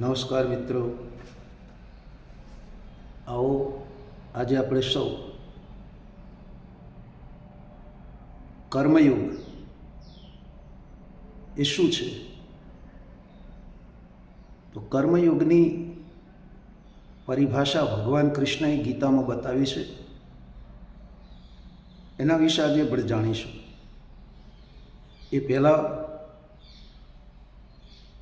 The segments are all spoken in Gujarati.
નમસ્કાર મિત્રો. આવો આજે આપણે સૌ કર્મયુગ એ શું છે? તો કર્મયુગની પરિભાષા ભગવાન કૃષ્ણએ ગીતામાં બતાવી છે. એના વિશે આજે આપણે જાણીશું. એ પહેલાં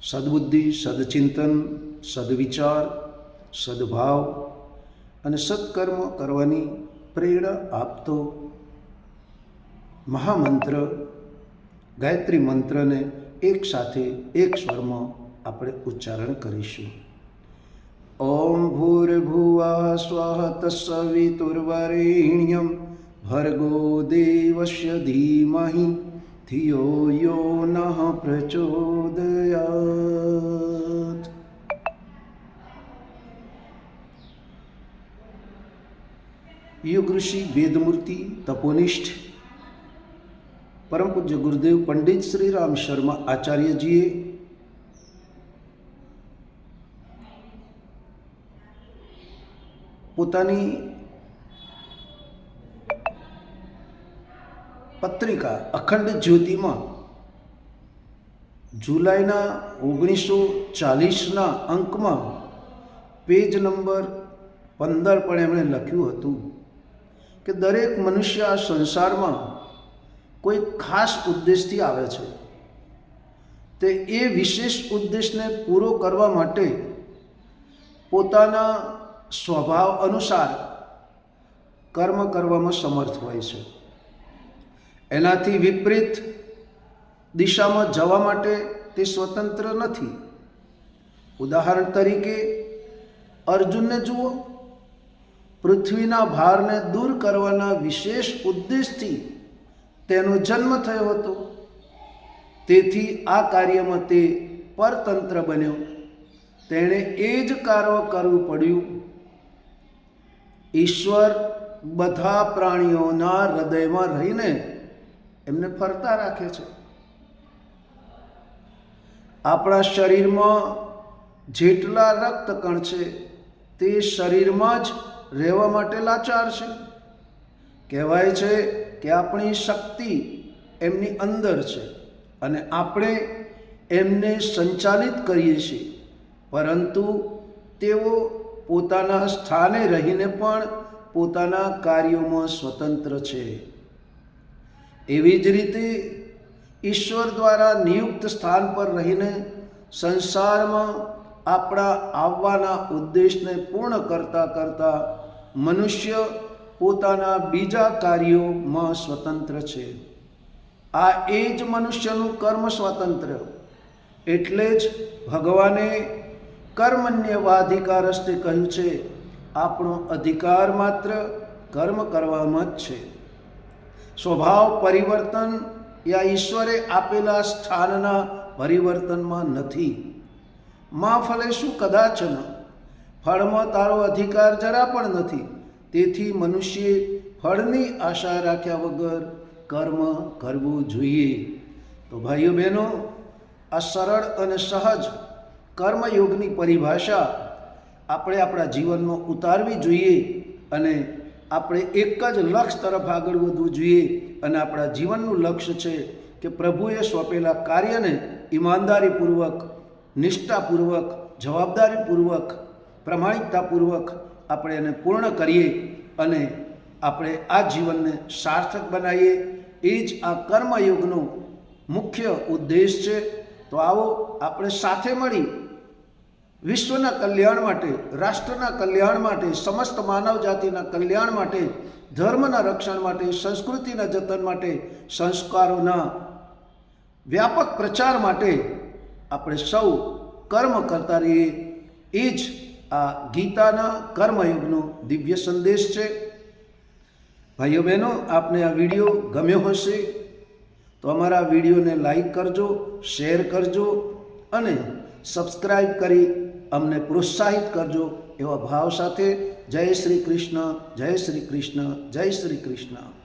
સદબુદ્ધિ, સદચિંતન, સદવિચાર, સદભાવ અને સત્કર્મ કરવાની પ્રેરણા આપતો મહામંત્ર, ગાયત્રી મંત્રને એક સાથે એક સ્વરમાં આપણે ઉચ્ચારણ કરીશું. ઓમ ભૂર્ભુવા સ્વઃ તત્સવિતુર્વરેણ્યમ ભર્ગો દેવસ્ય ધીમહિ ધિયો યો નઃ પ્રચોદયાત યુગ ઋષિ વેદમૂર્તિ તપોનિષ્ઠ પરમ પૂજ્ય ગુરુદેવ પંડિત શ્રી રામ શર્મા આચાર્યજીએ પોતાની પત્રિકા અખંડ જ્યોતિમાં જુલાઈના ઓગણીસો ચાલીસના અંકમાં પેજ નંબર પંદર પણ એમણે લખ્યું હતું કે દરેક મનુષ્ય આ સંસારમાં કોઈ ખાસ ઉદ્દેશથી આવે છે. તે એ વિશેષ ઉદ્દેશને પૂરો કરવા માટે પોતાના સ્વભાવ અનુસાર કર્મ કરવામાં સમર્થ હોય છે. એનાથી વિપરીત દિશામાં જવા માટે તે સ્વતંત્ર નથી. ઉદાહરણ તરીકે, અર્જુનને જુઓ. પૃથ્વીના ભારને દૂર કરવાના વિશેષ ઉદ્દેશથી તેનો જન્મ થયો હતો. તેથી આ કાર્યમાં તે પરતંત્ર બન્યો. તેણે એ જ કાર્ય કરવું પડ્યું. ઈશ્વર બધા પ્રાણીઓના હૃદયમાં રહીને એમને ફરતા રાખે છે. આપણા શરીરમાં જેટલા રક્તકણ છે, તે શરીરમાં જ રહેવા માટે લાચાર છે. કહેવાય છે કે આપણી શક્તિ એમની અંદર છે અને આપણે એમને સંચાલિત કરીએ છીએ. પરંતુ તેઓ પોતાના સ્થાને રહીને પણ પોતાના કાર્યોમાં સ્વતંત્ર છે. એવી જ રીતે ઈશ્વર દ્વારા નિયુક્ત સ્થાન પર રહીને સંસારમાં આપણા આવવાના ઉદ્દેશને પૂર્ણ કરતા કરતાં મનુષ્ય પોતાના બીજા કાર્યોમાં સ્વતંત્ર છે. આ એ જ મનુષ્યનું કર્મ સ્વતંત્ર, એટલે જ ભગવાને કર્મન્યવાધિકારસ્તે કહ્યું છે, આપણો અધિકાર માત્ર કર્મ કરવામાં જ છે. સ્વભાવ પરિવર્તન યા ઈશ્વરે આપેલા સ્થાનના પરિવર્તનમાં નથી. માં ફલે શું? કદાચ ન. ફળમાં તારો અધિકાર જરા પણ નથી. તેથી મનુષ્યે ફળની આશા રાખ્યા વગર કર્મ કરવું જોઈએ. તો ભાઈઓ બહેનો, આ સરળ અને સહજ કર્મયોગની પરિભાષા આપણે આપણા જીવનમાં ઉતારવી જોઈએ અને આપણે એક જ લક્ષ્ય તરફ આગળ વધવું જોઈએ અને આપણા જીવનનું લક્ષ્ય છે કે પ્રભુએ સોંપેલા કાર્યને ઈમાનદારીપૂર્વક, નિષ્ઠાપૂર્વક, જવાબદારીપૂર્વક, પ્રમાણિકતાપૂર્વક આપણે એને પૂર્ણ કરીએ અને આપણે આ જીવનને સાર્થક બનાવીએ. એ જ આ કર્મયોગનો મુખ્ય ઉદ્દેશ છે. તો આવો આપણે સાથે મળી વિશ્વના કલ્યાણ માટે, રાષ્ટ્રના કલ્યાણ માટે, સમસ્ત માનવ જાતિના કલ્યાણ માટે, ધર્મના રક્ષણ માટે, સંસ્કૃતિના જતન માટે, સંસ્કારોના વ્યાપક પ્રચાર માટે આપણે સૌ કર્મ કરતા રહીએ. એ જ આ ગીતાના કર્મયુગનો દિવ્ય સંદેશ છે. ભાઈઓ બહેનો, આપને આ વીડિયો ગમ્યો હશે તો અમારા વિડીયોને લાઈક કરજો, શેર કરજો અને સબસ્ક્રાઈબ કરી અમને પ્રોત્સાહિત કરજો એવા ભાવ સાથે જય શ્રી કૃષ્ણ, જય શ્રી કૃષ્ણ, જય શ્રી કૃષ્ણ.